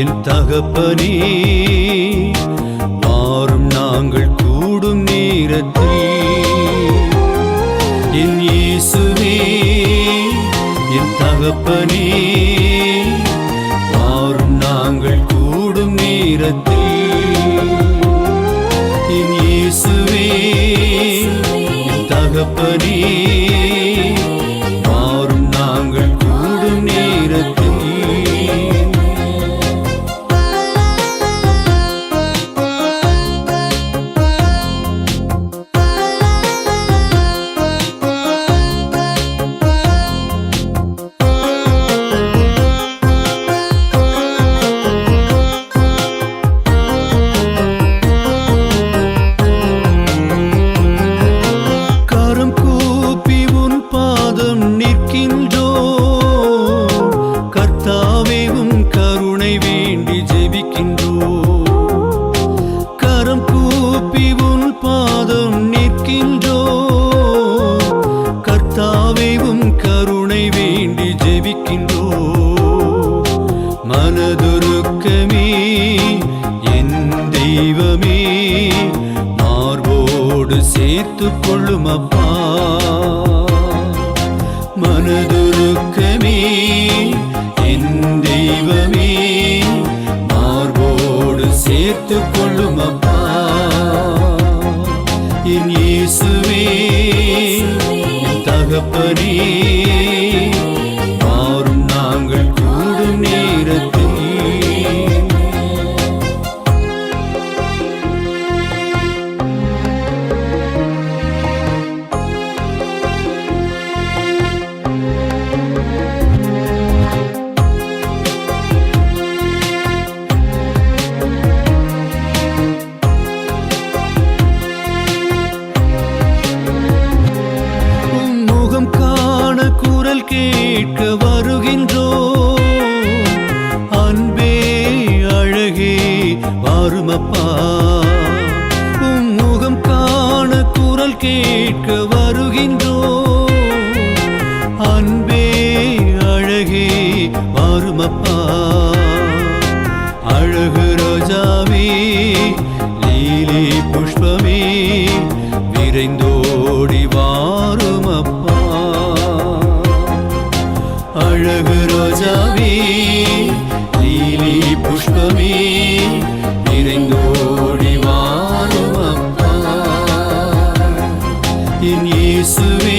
என் தகப்பனே மாறும் நாங்கள் கூடும் நேரத்தில். என் இயேசுவே என் தகப்பனே மாறும் நாங்கள் கூடும் நேரத்தில். என் இயேசுவே என் தகப்பனே சேர்த்து கொள்ளும் அப்பா மனதுருக்கமே என் தெய்வமே மார்போடு சேர்த்து கொள்ளும் அப்பா என் இயேசுவே என் தகப்பனே மாறுமப்பா. உம் முகம் காண குரல் கேட்க வருகின்றோ. அன்பே அழகே மாறுமப்பா. அழகு ரோஜாவே லீலே புஷ்பமே விரைந்தோ என் இயேசுவே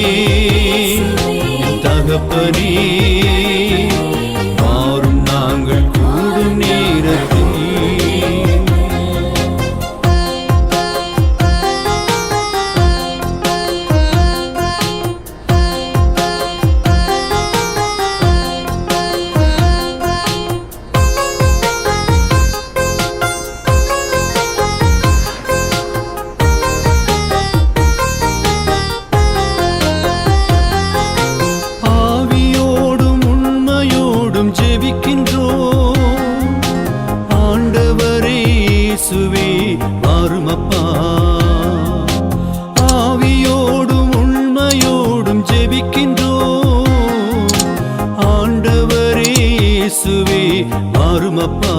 என் தகப்பனே மாறும் நாங்கள் கூடும். நீ இயேசுவே மாறுமப்பா. ஆவியோடும் உண்மையோடும் ஜெபிக்கின்றோம். ஆண்டவரே இயேசுவே மாறுமப்பா.